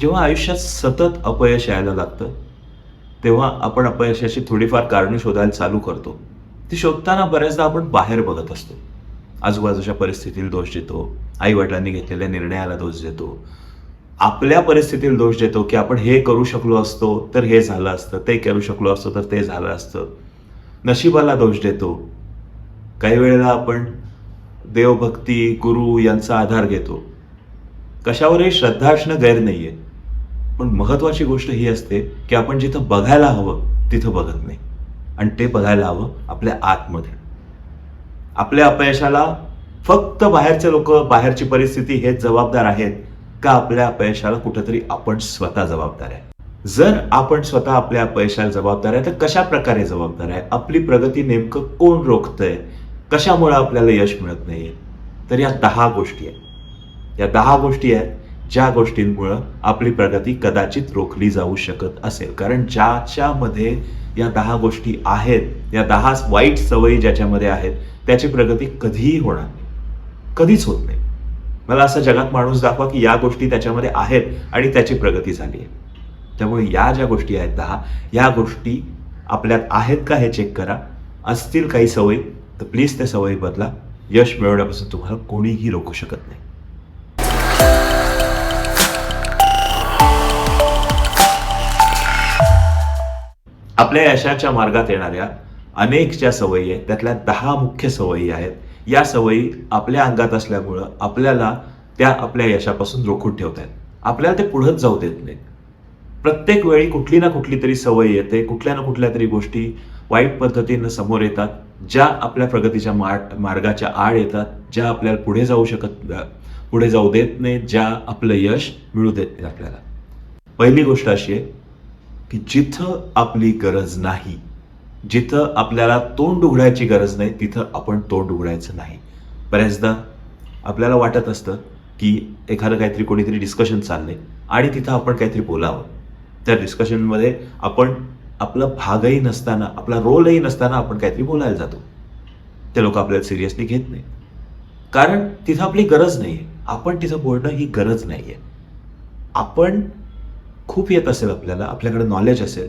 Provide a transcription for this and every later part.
जेव्हा आयुष्यात सतत अपयश यायला लागतं तेव्हा आपण अपयशाची थोडीफार कारणे शोधायला चालू करतो. ती शोधताना बऱ्याचदा आपण बाहेर बघत असतो. आजूबाजूच्या परिस्थितीला दोष देतो आई वडिलांनी घेतलेल्या निर्णयाला दोष देतो. आपल्या परिस्थितीला दोष देतो की आपण हे करू शकलो असतो तर हे झालं असतं ते करू शकलो असतो तर ते झालं असतं. नशिबाला दोष देतो. काही वेळेला आपण देवभक्ती गुरु यांचा आधार घेतो. कशावरही श्रद्धा असणं गैर आहे पण महत्त्वाची गोष्ट ही असते की आपण जिथं बघायला हवं तिथं बघत नाही. आणि ते बघायला हवं आपल्या आतमध्ये. आपल्या अपयशाला फक्त बाहेरचे लोक बाहेरची परिस्थिती हेच जबाबदार आहेत का आपल्या अपयशाला कुठेतरी आपण स्वतः जबाबदार आहे? जर आपण स्वतः आपल्या अपयशाला जबाबदार आहे तर कशा प्रकारे जबाबदार आहे? आपली प्रगती नेमकं कोण रोखतंय? कशामुळे आपल्याला यश मिळत नाहीये? तर या दहा गोष्टी आहेत. या दहा गोष्टी आहेत ज्या गोष्टींमुळं आपली प्रगती कदाचित रोखली जाऊ शकत असेल. कारण ज्याच्यामध्ये या दहा गोष्टी आहेत या दहा वाईट सवयी ज्याच्यामध्ये आहेत त्याची प्रगती कधीही होणार नाही. कधीच होत नाही. मला असं जगात माणूस दाखवा की या गोष्टी त्याच्यामध्ये आहेत आणि त्याची प्रगती झाली आहे. त्यामुळे या ज्या गोष्टी आहेत दहा या गोष्टी आपल्यात आहेत का हे चेक करा. असतील काही सवयी तर प्लीज त्या सवयी बदला. यश मिळवण्यापासून तुम्हाला कोणीही रोखू शकत नाही. आपल्या यशाच्या मार्गात येणाऱ्या अनेक ज्या सवयी आहेत. त्यातल्या दहा मुख्य सवयी आहेत. या सवयी आपल्या अंगात असल्यामुळं आपल्याला त्या आपल्या यशापासून रोखून ठेवत आहेत आपल्याला ते पुढंच जाऊ देत नाहीत. प्रत्येक वेळी कुठली ना कुठली तरी सवय येते. कुठल्या ना कुठल्या तरी गोष्टी वाईट पद्धतीनं समोर येतात. ज्या आपल्या प्रगतीच्या मार्ग मार्गाच्या आड येतात. ज्या आपल्याला पुढे जाऊ शकत पुढे जाऊ देत नाहीत. ज्या आपलं यश मिळू देत नाही आपल्याला. पहिली गोष्ट अशी आहे की जिथं आपली गरज नाही जिथं आपल्याला तोंड उघडायची गरज नाही तिथं आपण तोंड उघडायचं नाही. बऱ्याचदा आपल्याला वाटत असतं की एखादं काहीतरी कोणीतरी डिस्कशन चाललंय आणि तिथं आपण काहीतरी बोलावं. त्या डिस्कशनमध्ये आपण आपला भागही नसताना आपला रोलही नसताना आपण काहीतरी बोलायला जातो. ते लोक आपल्याला सिरियसली घेत नाही कारण तिथं आपली गरज नाही आहे आपण तिथं बोलणं ही गरज नाही आहे आपण खूप येत असेल आपल्याला आपल्याकडे नॉलेज असेल.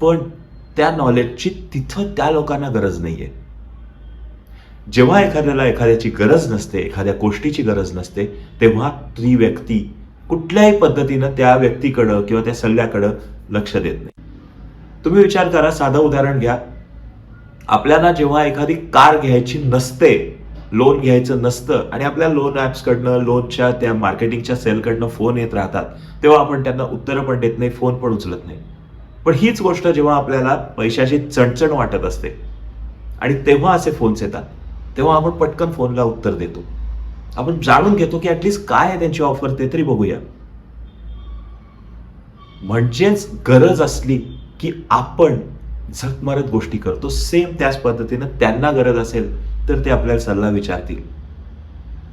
पण त्या नॉलेजची तिथं त्या लोकांना गरज नाही आहे जेव्हा एखाद्याला एखाद्याची गरज नसते एखाद्या गोष्टीची गरज नसते तेव्हा ती व्यक्ती कुठल्याही पद्धतीनं त्या व्यक्तीकडं किंवा त्या सल्ल्याकडं लक्ष देत नाही. तुम्ही विचार करा साधं उदाहरण घ्या. आपल्याला जेव्हा एखादी कार घ्यायची नसते लोन घ्यायचं नसतं आणि आपल्या लोन ॲप्सकडनं लोनच्या त्या मार्केटिंगच्या सेलकडनं फोन येत राहतात तेव्हा आपण त्यांना उत्तरं पण देत नाही फोन पण उचलत नाही. पण हीच गोष्ट जेव्हा आपल्याला पैशाची चणचण वाटत असते आणि तेव्हा असे फोन्स येतात तेव्हा आपण पटकन फोनला उत्तर देतो. आपण जाणून घेतो की ऍटलिस्ट काय आहे त्यांची ऑफर ते तरी बघूया. म्हणजेच गरज असली की आपण झक मारत गोष्टी करतो. सेम त्याच पद्धतीनं त्यांना गरज असेल तर ते आपल्याला सल्ला विचारतील.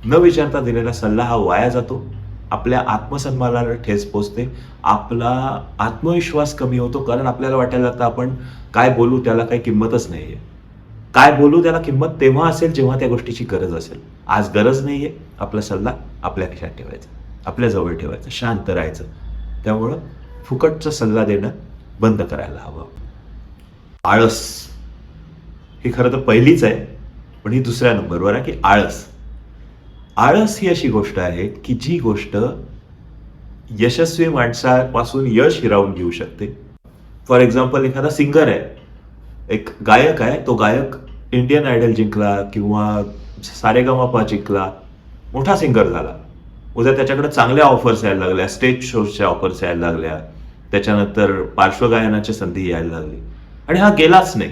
न विचारता दिलेला सल्ला हा वाया जातो. आपल्या आत्मसन्मानाला ठेस पोचते. आपला आत्मविश्वास कमी होतो कारण आपल्याला वाटायला लागतं आपण काय बोलू त्याला काही किंमतच नाही आहे काय बोलू त्याला किंमत तेव्हा असेल जेव्हा त्या गोष्टीची गरज असेल. आज गरज नाही आहे आपला सल्ला आपल्या खिशात ठेवायचा. आपल्याजवळ ठेवायचा. शांत राहायचं. त्यामुळं फुकटचा सल्ला देणं बंद करायला हवं. आळस ही खरं तर पहिलीच आहे. पण ही दुसऱ्या नंबरवर आहे की आळस. आळस ही अशी गोष्ट आहे की जी गोष्ट यशस्वी माणसापासून यश हिरावून घेऊ शकते. फॉर एक्झाम्पल एखादा सिंगर आहे. एक गायक आहे. तो गायक इंडियन आयडल जिंकला किंवा सारेगमापा जिंकला. मोठा सिंगर झाला. उद्या त्याच्याकडे चांगल्या ऑफर्स यायला लागल्या. स्टेज शोजच्या ऑफर्स यायला लागल्या. त्याच्यानंतर पार्श्वगायनाची संधी यायला लागली. आणि हा गेलाच नाही.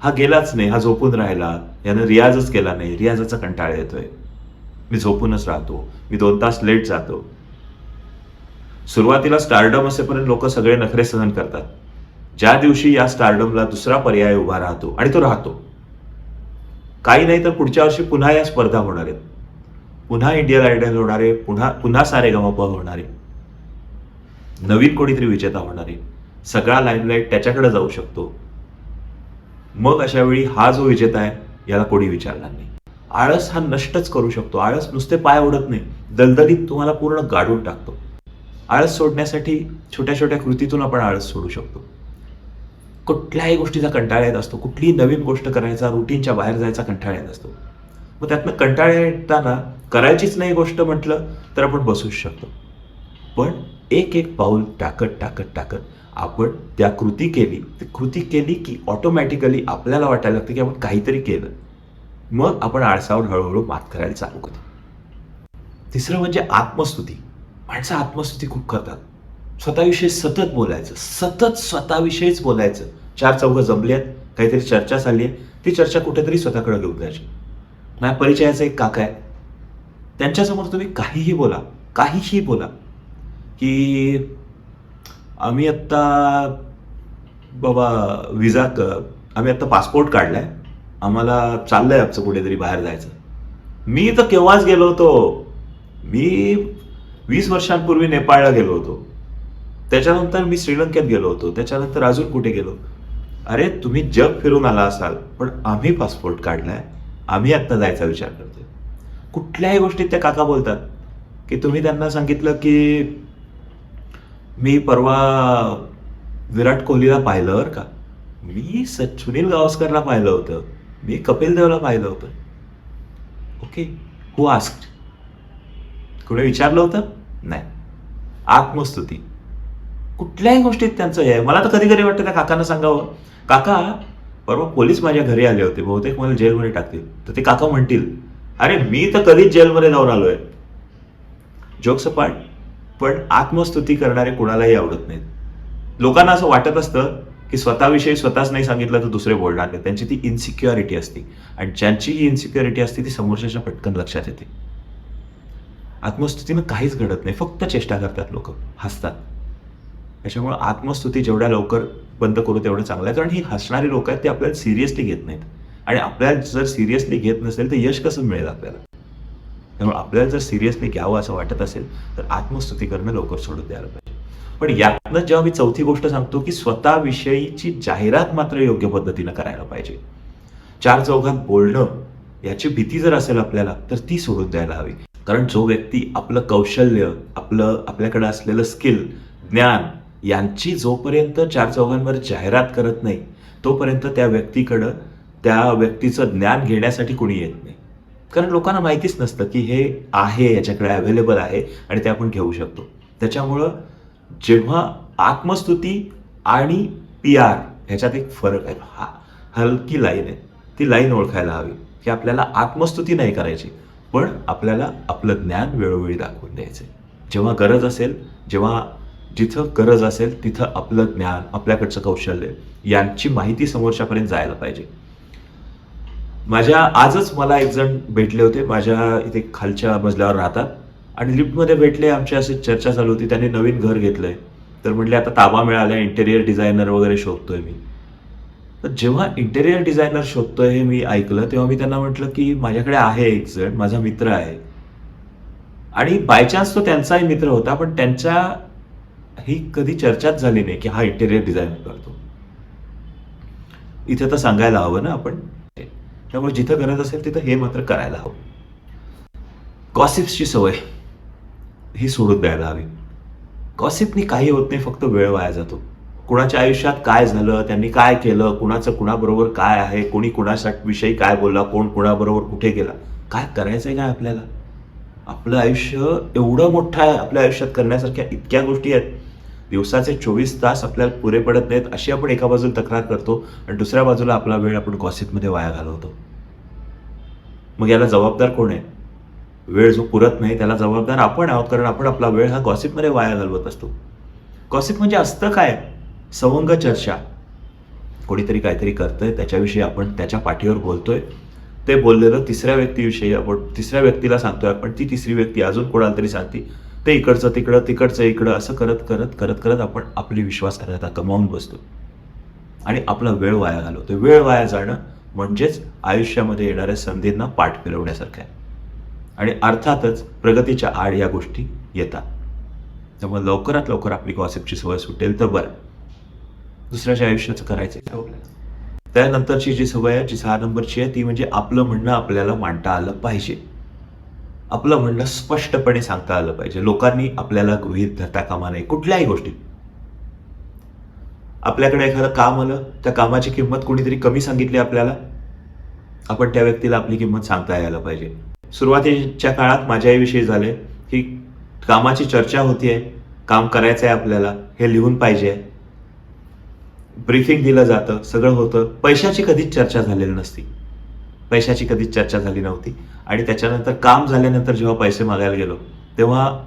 हा गेलाच नाही. हा झोपून राहिला. यानं रियाजच केला नाही. रियाजाचा कंटाळा येतोय. मी झोपूनच राहतो. मी दोन तास लेट जातो. सुरुवातीला स्टारडम असेपर्यंत लोक सगळे नखरे सहन करतात. ज्या दिवशी या स्टारडमला दुसरा पर्याय उभा राहतो आणि तो राहतो. काही नाही तर पुढच्या वर्षी पुन्हा या स्पर्धा होणार आहेत. पुन्हा इंडियन आयडल होणार आहे. पुन्हा पुन्हा सारे गमप होणार आहे. नवीन कोणीतरी विजेता होणार आहे. सगळा लाईमलाईट त्याच्याकडे जाऊ शकतो. मग अशा वेळी हा जो विजेता आहे याला कोणी विचारणार नाही. आळस हा नष्टच करू शकतो. आळस नुसते पाय ओढत नाही. दलदलीत तुम्हाला पूर्ण गाडून टाकतो. आळस सोडण्यासाठी छोट्या छोट्या कृतीतून आपण आळस सोडू शकतो. कुठल्याही गोष्टीचा कंटाळा येत असतो. कुठलीही नवीन गोष्ट करायचा रुटीनच्या बाहेर जायचा कंटाळा येत असतो. मग त्यातनं कंटाळा येताना करायचीच नाही गोष्ट म्हटलं तर आपण बसूच शकतो. पण एक एक पाऊल टाकत टाकत टाकत आपण त्या कृती केली. ती कृती केली की ऑटोमॅटिकली आपल्याला वाटायला लागतं की आपण काहीतरी केलं. मग आपण आळसावर हळूहळू मात करायला चालू करतो. तिसरं म्हणजे आत्मस्तुती. माणसं आत्मस्तुती खूप करतात. स्वतःविषयी सतत बोलायचं. सतत स्वतःविषयीच बोलायचं. चार चौघं जमली आहेत. काहीतरी चर्चा चालली आहे. ती चर्चा कुठेतरी स्वतःकडे घेऊन जायची. माझ्या परिचयाचा एक काका आहे. त्यांच्यासमोर तुम्ही काहीही बोला. काहीही बोला. की आम्ही आत्ता बाबा विजा क- आम्ही आत्ता पासपोर्ट काढलाय. आम्हाला चाललंय आमचं कुठेतरी बाहेर जायचं. मी तर केव्हाच गेलो होतो. मी वीस वर्षांपूर्वी नेपाळला गेलो होतो. त्याच्यानंतर मी श्रीलंकेत गेलो होतो. त्याच्यानंतर अजून कुठे गेलो? अरे तुम्ही जग फिरून आला असाल पण आम्ही पासपोर्ट काढलाय. आम्ही आत्ता जायचा विचार करतोय. कुठल्याही गोष्टीत त्या काका बोलतात की तुम्ही त्यांना सांगितलं की मी परवा विराट कोहलीला पाहिलं बरं का. मी स सुनील गावस्करला पाहिलं होतं. मी कपिल देवला पाहिलं होतं. ओके हु आस्क्ड कुणी विचारलं होतं? नाही. आत्मस्तुती. कुठल्याही गोष्टीत त्यांचं हे आहे. मला तर कधी कधी वाटतं त्या काकांना सांगावं. काका परवा पोलीस माझ्या घरी आले होते. बहुतेक मला जेलमध्ये टाकतील. तर ते काका म्हणतील अरे मी तर कधीच जेलमध्ये जाऊन आलोय. जोक सपाट पण आत्मस्तुती करणारे कोणालाही आवडत नाहीत. लोकांना असं वाटत असतं की स्वतःविषयी स्वतःच नाही सांगितलं तर दुसरे बोलणार नाही त्यांची ती इन्सिक्युरिटी असते. आणि ज्यांची ही इन्सिक्युरिटी असते ती समोरच्याच्या पटकन लक्षात येते. आत्मस्तुतीनं काहीच घडत नाही. फक्त चेष्टा करतात लोक. हसतात. त्याच्यामुळे आत्मस्तुती जेवढ्या लवकर बंद करू तेवढं चांगलं आहे. कारण ही हसणारी लोक आहेत ते आपल्याला सिरियसली घेत नाहीत. आणि आपल्याला जर सिरियसली घेत नसेल तर यश कसं मिळेल आपल्याला? त्यामुळे आपल्याला जर सिरियसली घ्यावं असं वाटत असेल तर आत्मस्तुती करणं लवकर सोडून द्यायला पाहिजे. पण यातनं जेव्हा मी चौथी गोष्ट सांगतो की स्वतःविषयीची जाहिरात मात्र योग्य पद्धतीनं करायला पाहिजे. चार चौघात बोलणं याची भीती जर असेल आपल्याला तर ती सोडून द्यायला हवी. कारण जो व्यक्ती आपलं कौशल्य आपलं आपल्याकडे असलेलं स्किल ज्ञान यांची जोपर्यंत चार चौघांवर जाहिरात करत नाही तोपर्यंत त्या व्यक्तीकडं त्या व्यक्तीचं ज्ञान घेण्यासाठी कोणी येत नाही. कारण लोकांना माहितीच नसतं की हे आहे याच्याकडे अवेलेबल आहे आणि ते आपण घेऊ शकतो. त्याच्यामुळं जेव्हा आत्मस्तुती आणि पी आर ह्याच्यात एक फरक आहे. हा हलकी लाईन आहे. ती लाईन ओळखायला हवी की आपल्याला आत्मस्तुती नाही करायची पण आपल्याला आपलं ज्ञान वेळोवेळी दाखवून द्यायचं जेव्हा गरज असेल जेव्हा जिथं गरज असेल तिथं आपलं ज्ञान आपल्याकडचं कौशल्य यांची माहिती समोरच्यापर्यंत जायला पाहिजे. माझ्या आजच मला एक जण भेटले होते माझ्या इथे खालच्या मजल्यावर राहतात. आणि लिफ्टमध्ये भेटले आमची अशी चर्चा चालू होती त्यांनी नवीन घर घेतलंय. तर म्हटले आता ताबा मिळाला इंटेरियर डिझायनर वगैरे शोधतोय मी. तर जेव्हा इंटेरियर डिझायनर शोधतोय हे मी ऐकलं तेव्हा मी त्यांना म्हटलं की माझ्याकडे आहे एक जण माझा मित्र आहे. आणि बायचान्स तो त्यांचाही मित्र होता पण त्यांच्या ही कधी चर्चाच झाली नाही की हा इंटेरियर डिझायनर करतो. इथे तर सांगायला हवं ना आपण. त्यामुळे जिथं गरज असेल तिथं हे मात्र करायला हवं. गॉसिप्सची सवय ही सोडून द्यायला हवी. गॉसिपनी काही होत नाही फक्त वेळ वाया जातो. कुणाच्या आयुष्यात काय झालं त्यांनी काय केलं कुणाचं कुणाबरोबर काय आहे कोणी कुणासाठी विषयी काय बोलला कोण कुणाबरोबर कुठे गेला काय करायचंय काय आपल्याला? आपलं आयुष्य एवढं मोठं आहे आपल्या आयुष्यात करण्यासारख्या इतक्या गोष्टी आहेत. दिवसाचे चोवीस तास आपल्याला पुरे पडत नाहीत अशी आपण एका बाजूला तक्रार करतो आणि दुसऱ्या बाजूला आपला वेळ आपण गॉसिपमध्ये वाया घालवतो. मग याला जबाबदार कोण आहे? वेळ जो पुरत नाही त्याला जबाबदार आपण आहोत कारण आपण आपला वेळ हा गॉसिपमध्ये वाया घालवत असतो. गॉसिप म्हणजे असतं काय? सवंग चर्चा. कोणीतरी काहीतरी करतंय त्याच्याविषयी आपण त्याच्या पाठीवर बोलतोय. ते बोललेलं तिसऱ्या व्यक्तीविषयी आपण तिसऱ्या व्यक्तीला सांगतोय आपण ती तिसरी व्यक्ती अजून कोणाला तरी सांगते ते इकडचं तिकडं तिकडचं इकडं असं करत करत करत करत आपण आपली विश्वासार्हता कमावून बसतो. आणि आपला वेळ वाया घालवतो. वेळ वाया जाणं म्हणजेच आयुष्यामध्ये येणाऱ्या संधींना पाठ फिरवण्यासारखं आहे. आणि अर्थातच प्रगतीच्या आड या गोष्टी येतात. त्यामुळे लवकरात लवकर आपली गॉसिपची सवय सुटेल तर बरं. दुसऱ्याच्या आयुष्याचं करायचं आपल्याला? त्यानंतरची जी सवय आहे जी सहा नंबरची आहे ती म्हणजे आपलं म्हणणं आपल्याला मांडता आलं पाहिजे. आपलं म्हणणं स्पष्टपणे सांगता आलं पाहिजे. लोकांनी आपल्याला गृहीत धरता कामा नये कुठल्याही गोष्टीत. आपल्याकडे एखादं काम आलं त्या कामाची किंमत कोणीतरी कमी सांगितली आपल्याला. आपण त्या व्यक्तीला आपली किंमत सांगता यायला पाहिजे. सुरुवातीच्या काळात माझ्याविषयी झाले की कामाची चर्चा होतीये काम करायचं आहे आपल्याला हे लिहून पाहिजे. ब्रीफिंग दिलं जातं सगळं होतं. पैशाची कधीच चर्चा झालेली नसती. पैशाची कधीच चर्चा झाली नव्हती. आणि त्याच्यानंतर काम झाल्यानंतर जेव्हा पैसे मागायला गेलो तेव्हा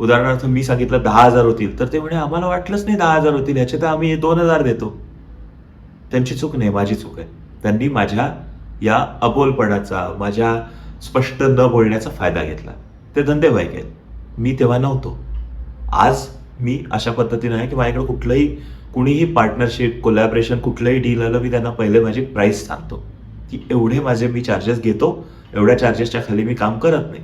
उदाहरणार्थ मी सांगितलं दहा हजार होतील तर ते म्हणे आम्हाला वाटलंच नाही दहा हजार होतील याचे तर आम्ही दोन हजार देतो. त्यांची चूक नाही माझी चूक आहे. त्यांनी माझ्या या अबोलपणाचा माझ्या स्पष्ट न बोलण्याचा फायदा घेतला. ते धंदेवाईक आहेत. मी तेव्हा नव्हतो. आज मी अशा पद्धतीने आहे की माझ्याकडे कुठलंही कुणीही पार्टनरशिप कोलॅबरेशन कुठलंही डील आलं मी त्यांना पहिले माझी प्राईस सांगतो. की एवढे माझे मी चार्जेस घेतो एवढ्या चार्जेसच्या खाली मी काम करत नाही.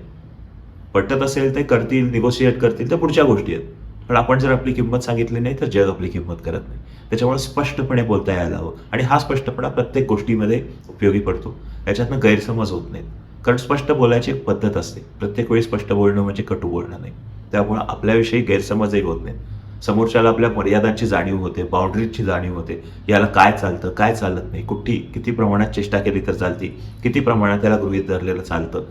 पटत असेल ते करतील निगोशिएट करतील तर पुढच्या गोष्टी आहेत. पण आपण जर आपली किंमत सांगितली नाही तर जग आपली किंमत करत नाही. त्याच्यामुळे स्पष्टपणे बोलता यायला हवं आणि हा स्पष्टपणा प्रत्येक गोष्टीमध्ये उपयोगी पडतो. याच्यातनं गैरसमज होत नाहीत. कारण स्पष्ट बोलायची एक पद्धत असते. प्रत्येक वेळी स्पष्ट बोलणं म्हणजे कटू बोलणं नाही. त्यामुळे आपल्याविषयी गैरसमजही होत नाहीत. समोरच्याला आपल्या मर्यादांची जाणीव होते बाउंड्रीजची जाणीव होते. याला काय चालतं काय चालत नाही कुठली किती प्रमाणात चेष्टा केली तर चालती किती प्रमाणात त्याला गृहीत धरलेलं चालतं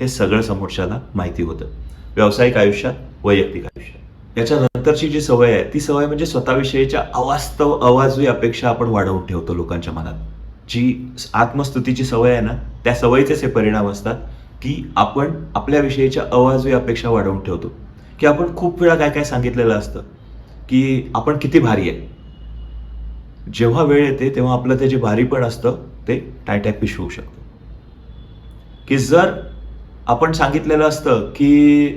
हे सगळं समोरच्याला माहिती होतं. व्यावसायिक आयुष्यात वैयक्तिक आयुष्यात. याच्यानंतरची जी सवय आहे ती सवय म्हणजे स्वतःविषयीच्या अवास्तव अवाजवी अपेक्षा आपण वाढवून ठेवतो लोकांच्या मनात. जी आत्मस्तुतीची सवय आहे ना त्या सवयीचेच हे परिणाम असतात की आपण आपल्याविषयीच्या अवाजवी अपेक्षा वाढवून ठेवतो. की आपण खूप वेळा काय काय सांगितलेलं असतं की आपण किती भारी आहे. जेव्हा वेळ येते तेव्हा आपलं ते जे भारीपण असतं ते टायटॅपिश होऊ शकतं. की जर आपण सांगितलेलं असतं की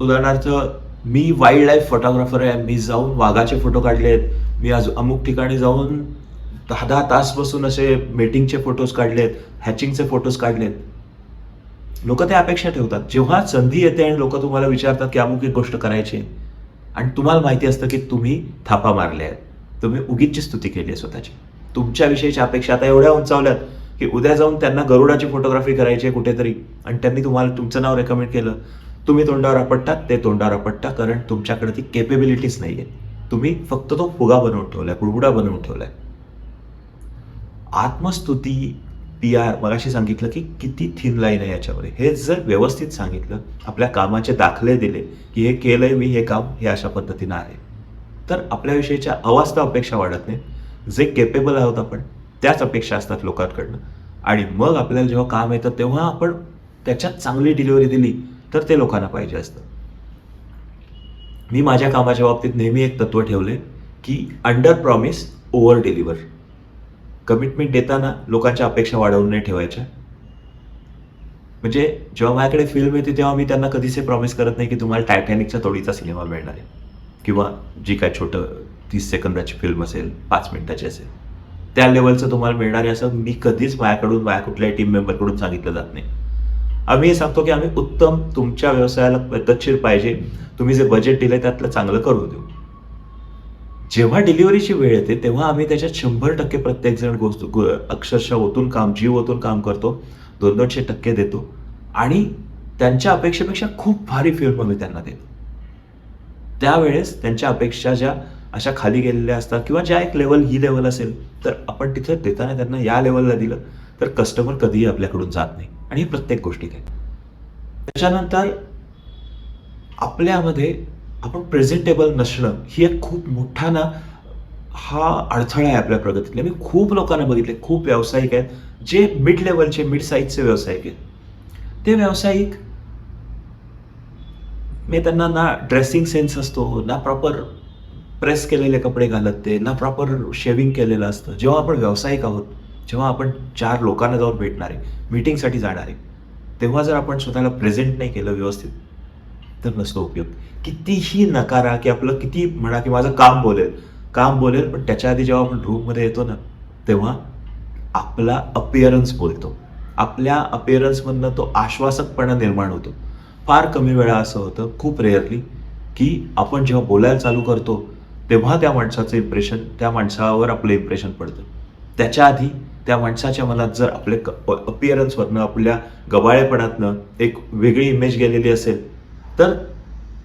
उदाहरणार्थ मी वाईल्ड लाईफ फोटोग्राफर आहे मी जाऊन वाघाचे फोटो काढले आहेत मी आज अमुक ठिकाणी जाऊन दहा दहा तास बसून असे मीटिंगचे फोटोज काढलेत हॅचिंगचे फोटोज काढलेत लोक त्या अपेक्षा ठेवतात. जेव्हा संधी येते आणि लोक तुम्हाला विचारतात की अमुक एक गोष्ट करायची आहे, आणि तुम्हाला माहिती असतं की तुम्ही थापा मारल्या आहेत. तुम्ही उगीचची स्तुती केली आहे स्वतःची. तुमच्याविषयीच्या अपेक्षा आता एवढ्या उंचावल्यात की उद्या जाऊन त्यांना गरुडाची फोटोग्राफी करायची आहे कुठेतरी आणि त्यांनी तुम्हाला तुमचं नाव रेकमेंड केलं. तुम्ही तोंडावर आपटतात ते तोंडावर आपटता कारण तुमच्याकडे ती केपेबिलिटीज नाही आहे तुम्ही फक्त तो फुगा बनवून ठेवला आहे कुडबुडा बनवून ठेवला आहे आत्मस्तुती पी आर मगाशी सांगितलं की किती थिन लाईन आहे याच्यामध्ये. हे जर व्यवस्थित सांगितलं आपल्या कामाचे दाखले दिले की हे केलंय मी हे काम हे अशा पद्धतीनं आहे. तर आपल्याविषयीच्या अवास्तव अपेक्षा वाढत नाही. जे केपेबल आहोत आपण त्याच अपेक्षा असतात लोकांकडनं. आणि मग आपल्याला जेव्हा काम येतं तेव्हा आपण त्याच्यात चांगली डिलिव्हरी दिली तर ते लोकांना पाहिजे असतं. मी माझ्या कामाच्या बाबतीत नेहमी एक तत्व ठेवले की under promise over deliver commitment देताना लोकांच्या अपेक्षा वाढवून नाही ठेवायच्या. म्हणजे जेव्हा माझ्याकडे फिल्म येते तेव्हा मी त्यांना कधीच प्रॉमिस करत नाही की तुम्हाला टायटॅनिकच्या तोडीचा सिनेमा मिळणार आहे. किंवा जी काय छोटं तीस सेकंदाची फिल्म असेल पाच मिनिटाची असेल त्या लेवलचं तुम्हाला मिळणार आहे असं मी कधीच माझ्याकडून माझ्या कुठल्याही टीम मेंबरकडून सांगितलं जात नाही. आम्ही हे सांगतो की आम्ही उत्तम तुमच्या व्यवसायाला पद्धतशीर पाहिजे. तुम्ही जे बजेट दिलंय त्यातलं चांगलं करून देऊ. जेव्हा डिलिव्हरीची वेळ येते तेव्हा आम्ही त्याच्यात शंभर टक्के प्रत्येकजण गोष्ट गो- अक्षरशः ओतून काम जीव ओतून काम करतो दोन दोनशे टक्के देतो. आणि त्यांच्या अपेक्षेपेक्षा खूप भारी फिल्म मी त्यांना देतो. त्यावेळेस त्यांच्या अपेक्षा ज्या अशा खाली गेलेल्या असतात किंवा ज्या एक लेवल ही लेवल असेल तर आपण तिथं देताना त्यांना या लेवलला दिलं तर कस्टमर कधीही आपल्याकडून जात नाही. आणि ही प्रत्येक गोष्टीत आहे. त्याच्यानंतर आपल्यामध्ये आपण प्रेझेंटेबल नसणं ही एक खूप मोठा ना हा अडथळा आहे आपल्या प्रगतीतला. मी खूप लोकांना बघितले खूप व्यावसायिक आहेत जे मिड लेवलचे मिड साईजचे व्यावसायिक आहेत. ते व्यावसायिक मी त्यांना ना ड्रेसिंग सेन्स असतो ना प्रॉपर प्रेस केलेले कपडे घालत ते ना प्रॉपर शेविंग केलेलं असतं. जेव्हा आपण व्यावसायिक आहोत जेव्हा आपण चार लोकांना जाऊन भेटणार आहे मीटिंगसाठी जाणार आहे तेव्हा जर आपण स्वतःला प्रेझेंट नाही केलं व्यवस्थित तर नसतो उपयोग. कितीही नकारा की आपलं किती म्हणा की माझं काम बोलेल. काम बोलेल पण त्याच्या आधी जेव्हा आपण रूममध्ये येतो ना तेव्हा आपला अपिअरन्स बोलतो. आपल्या अपिअरन्समधनं तो आश्वासकपणा निर्माण होतो. फार कमी वेळा असं होतं खूप रेअरली की आपण जेव्हा बोलायला चालू करतो तेव्हा त्या माणसाचं इम्प्रेशन त्या माणसावर आपलं इम्प्रेशन पडतं. त्याच्या आधी त्या माणसाच्या मनात जर आपले अपिअरन्सवरनं आपल्या गबाळेपणातनं एक वेगळी इमेज गेलेली असेल तर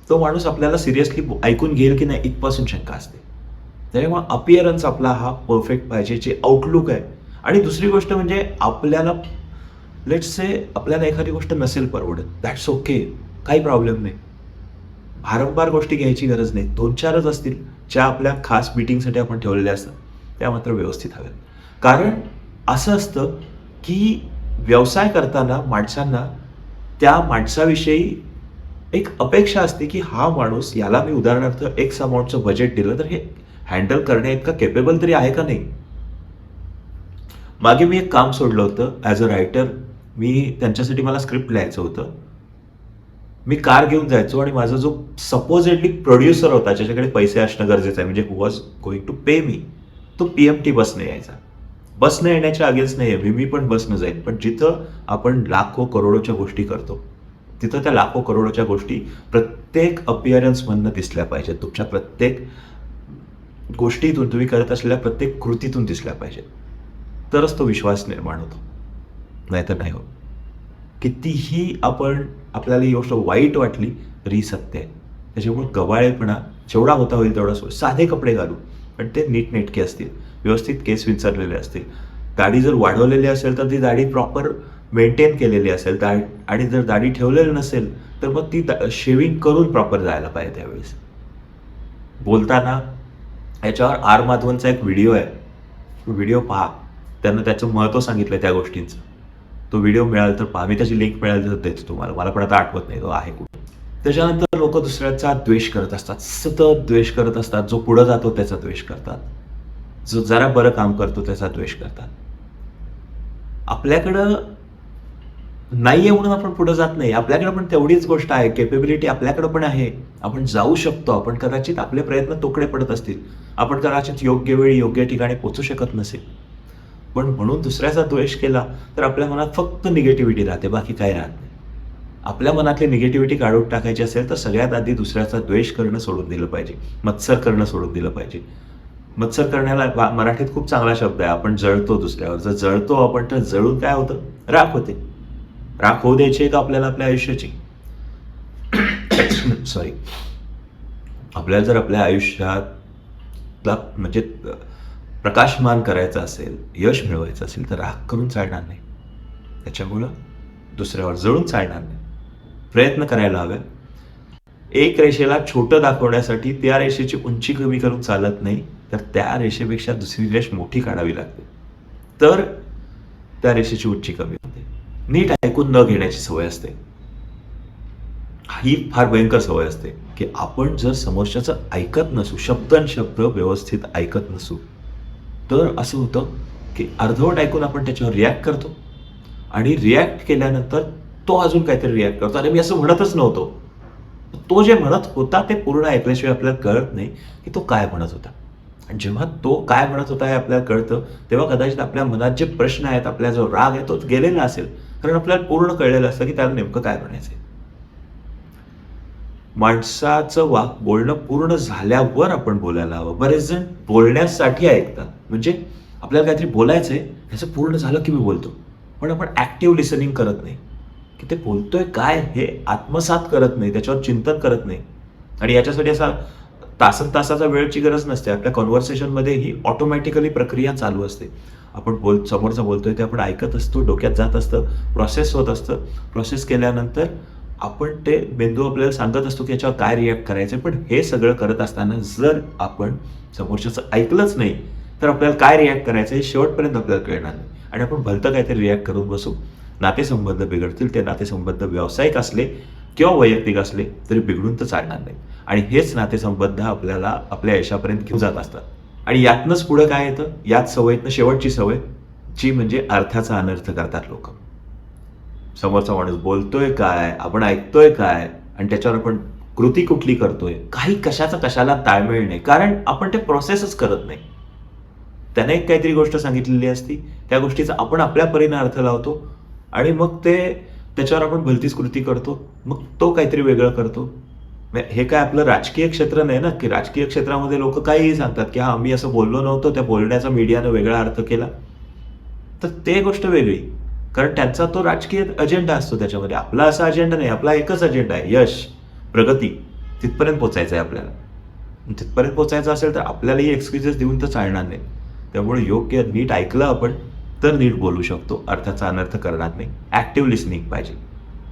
तो माणूस आपल्याला सिरियसली ऐकून घेईल की नाही इथपासून शंका असते. त्याच्यामुळे अपिअरन्स आपला हा परफेक्ट पाहिजे जे आउटलुक आहे. आणि दुसरी गोष्ट म्हणजे आपल्याला लेट्स से आपल्याला एखादी गोष्ट नसेल परवडत दॅट्स ओके काही प्रॉब्लेम नाही. भारंभार गोष्टी घ्यायची गरज नाही. दोन चारच असतील ज्या आपल्या खास मीटिंगसाठी आपण ठेवलेल्या असतात त्या मात्र व्यवस्थित हव्यात. कारण असं असतं की व्यवसाय करताना माणसांना त्या माणसाविषयी एक अपेक्षा असते की हा माणूस याला मी उदाहरणार्थ एक्स अमाऊंटचं बजेट दिलं तर हे हँडल करण्या इतका केपेबल तरी आहे का नाही? मागे मी एक काम सोडलं होतं. ॲज अ रायटर मी त्यांच्यासाठी मला स्क्रिप्ट लिहायचं होतं. मी कार घेऊन जायचो आणि माझा जो सपोजेडली प्रोड्युसर होता ज्याच्याकडे पैसे असणं गरजेचं आहे म्हणजे who was going to pay me तो पी एम टी बसने यायचा. बसनं येण्याच्या अगेन्स्ट नाही आहे. मी मी पण बसनं जाईन. पण जिथं आपण लाखो करोडोच्या गोष्टी करतो तिथं त्या लाखो करोडोच्या गोष्टी प्रत्येक अपिअरन्समधनं दिसल्या पाहिजेत. तुमच्या प्रत्येक गोष्टीतून तुम्ही करत असलेल्या प्रत्येक कृतीतून दिसल्या पाहिजेत. तरच तो विश्वास निर्माण होतो. नाहीतर नाही हो कितीही आपण आपल्याला ही गोष्ट वाईट वाटली तरी सत्य आहे. त्याच्यामुळे गवाळेपणा जेवढा होता होईल तेवढा सो साधे कपडे घालू पण ते नीटनेटके असतील. व्यवस्थित केस विंचरलेले असतील. दाढी जर वाढवलेली असेल तर ती दाढी प्रॉपर मेंटेन केलेली असेल दा आणि जर दाढी ठेवलेली नसेल तर मग ती शेविंग करून प्रॉपर जायला पाहिजे त्यावेळेस. बोलताना याच्यावर आर माधवनचा एक व्हिडिओ आहे. व्हिडिओ पहा. त्यांना त्याचं महत्त्व सांगितलं त्या गोष्टींचं. तो व्हिडिओ मिळाला तर पहा. मी त्याची लिंक मिळाली तर देतो तुम्हाला. मला पण आता आठवत नाही तो आहे कुठे. त्याच्यानंतर लोक दुसऱ्याचा द्वेष करत असतात. सतत द्वेष करत असतात. जो पुढं जातो त्याचा द्वेष करतात. जो जरा बरं काम करतो त्याचा द्वेष करतात. आपल्याकडं नाही आहे म्हणून आपण पुढे जात नाही. आपल्याकडे पण तेवढीच गोष्ट आहे. केपेबिलिटी आपल्याकडे पण आहे. आपण जाऊ शकतो. आपण कदाचित आपले प्रयत्न तोकडे पडत असतील. आपण कदाचित योग्य वेळी योग्य ठिकाणी पोचू शकत नसेल. पण म्हणून दुसऱ्याचा द्वेष केला तर आपल्या मनात फक्त निगेटिव्हिटी राहते. बाकी काय राहत नाही. आपल्या मनातली निगेटिव्हिटी काढून टाकायची असेल तर सगळ्यात आधी दुसऱ्याचा द्वेष करणं सोडून दिलं पाहिजे. मत्सर करणं सोडून दिलं पाहिजे. मत्सर करण्याला मराठीत खूप चांगला शब्द आहे. आपण जळतो दुसऱ्यावर. जर जळतो आपण तर जळून काय होतं? राख होते. राख होऊ द्यायची का आपल्याला आपल्या आयुष्याची? सॉरी आपल्याला जर आपल्या आयुष्यात म्हणजे प्रकाशमान करायचं असेल यश मिळवायचं असेल तर राख करून चालणार नाही. त्याच्यामुळं दुसऱ्यावर जळून चालणार नाही. प्रयत्न करायला हवे. एक रेषेला छोटं दाखवण्यासाठी त्या रेषेची उंची कमी करून चालत नाही तर त्या रेषेपेक्षा दुसरी रेष मोठी काढावी लागते. तर त्या रेषेची उंची कमी होते. नीट ऐकून न घेण्याची सवय असते. ही फार भयंकर सवय असते की आपण जर समोरच्याचं ऐकत नसू शब्द शब्द व्यवस्थित ऐकत नसू तर असं होतं की अर्धवट ऐकून आपण त्याच्यावर रिॲक्ट करतो आणि रिॲक्ट केल्यानंतर तो अजून काहीतरी रिॲक्ट करतो. अरे मी असं म्हणतच नव्हतो. तो जे म्हणत होता ते पूर्ण ऐकल्याशिवाय आपल्याला कळत नाही की तो काय म्हणत होता. आणि जेव्हा तो काय म्हणत होता हे आपल्याला कळतं तेव्हा कदाचित आपल्या मनात जे प्रश्न आहेत आपला जो राग आहे तो गेलेला असेल. कारण आपल्याला पूर्ण कळलेलं असतं की त्याला नेमकं काय म्हणायचं माणसाचं वाक बोलणं पूर्ण झाल्यावर आपण बोलायला हवं. बरेच जण बोलण्यासाठी ऐकतात. म्हणजे आपल्याला काहीतरी बोलायचंय ह्याचं पूर्ण झालं की मी बोलतो. पण आपण ऍक्टिव्ह लिसनिंग करत नाही. की ते बोलतोय काय हे आत्मसात करत नाही त्याच्यावर चिंतन करत नाही. आणि याच्यासाठी असा तासन तासाचा वेळची गरज नसते. आपल्या कॉन्व्हर्सेशनमध्ये ही ऑटोमॅटिकली प्रक्रिया चालू असते. आपण बोल समोरचं बोलतोय ते आपण ऐकत असतो डोक्यात जात असतं प्रोसेस होत असतं. प्रोसेस केल्यानंतर आपण ते मेंदू आपल्याला सांगत असतो की याच्यावर काय रिॲक्ट करायचं पण हे सगळं करत असताना जर आपण समोरच्याचं ऐकलंच नाही तर आपल्याला काय रिॲक्ट करायचं हे शेवटपर्यंत आपल्याला कळणार नाही. आणि आपण भलतं काहीतरी रिॲक्ट करून बसू. नातेसंबंध बिघडतील ते नातेसंबंध व्यावसायिक असले किंवा वैयक्तिक असले तरी बिघडून तर चालणार नाही. आणि हेच नातेसंबंध आपल्याला आपल्या यशापर्यंत घेऊन जात असतात. आणि यातनंच पुढं काय येतं? याच सवयीतनं शेवटची सवय जी म्हणजे अर्थाचा अनर्थ करतात लोक. समोरचा माणूस बोलतोय काय आपण ऐकतोय काय आणि त्याच्यावर आपण कृती कुठली करतोय काही कशाचा कशाला ताळमेळ नाही. कारण आपण ते प्रोसेसच करत नाही. त्याने एक काहीतरी गोष्ट सांगितलेली असती त्या गोष्टीचा आपण आपल्या परीने अर्थ लावतो आणि मग ते त्याच्यावर आपण भलतीच कृती करतो मग तो काहीतरी वेगळं करतो. हे काय आपलं राजकीय क्षेत्र नाही ना? की राजकीय क्षेत्रामध्ये लोक काहीही सांगतात की हा आम्ही असं बोललो नव्हतो त्या बोलण्याचा मीडियानं वेगळा अर्थ केला. तर ते गोष्ट वेगळी. कारण त्यांचा तो राजकीय अजेंडा असतो त्याच्यामध्ये. आपला असा अजेंडा नाही आपला एकच अजेंडा आहे. यश प्रगती तिथपर्यंत पोचायचं आहे आपल्याला. तिथपर्यंत पोचायचं असेल तर आपल्यालाही एक्सक्युजेस देऊन तर चालणार नाही. त्यामुळे योग्य नीट ऐकलं आपण तर नीट बोलू शकतो. अर्थाचा अनर्थ करणार नाही. ॲक्टिव्ह लिसनिंग पाहिजे.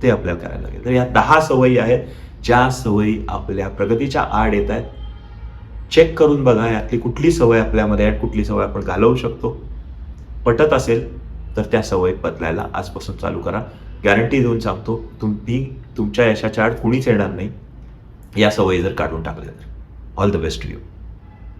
ते आपल्याला करायला लागेल. तर या दहा सवयी आहेत. ज्या सवयी आपल्या प्रगतीच्या आड येत आहेत चेक करून बघा यातली कुठली सवय आपल्यामध्ये आहे कुठली सवय आपण घालवू शकतो. पटत असेल तर त्या सवयी बदलायला आजपासून चालू करा. गॅरंटी देऊन सांगतो तुम्ही तुमच्या यशाच्या आड कुणीच येणार नाही. या सवयी जर काढून टाकल्या तर. All the best to you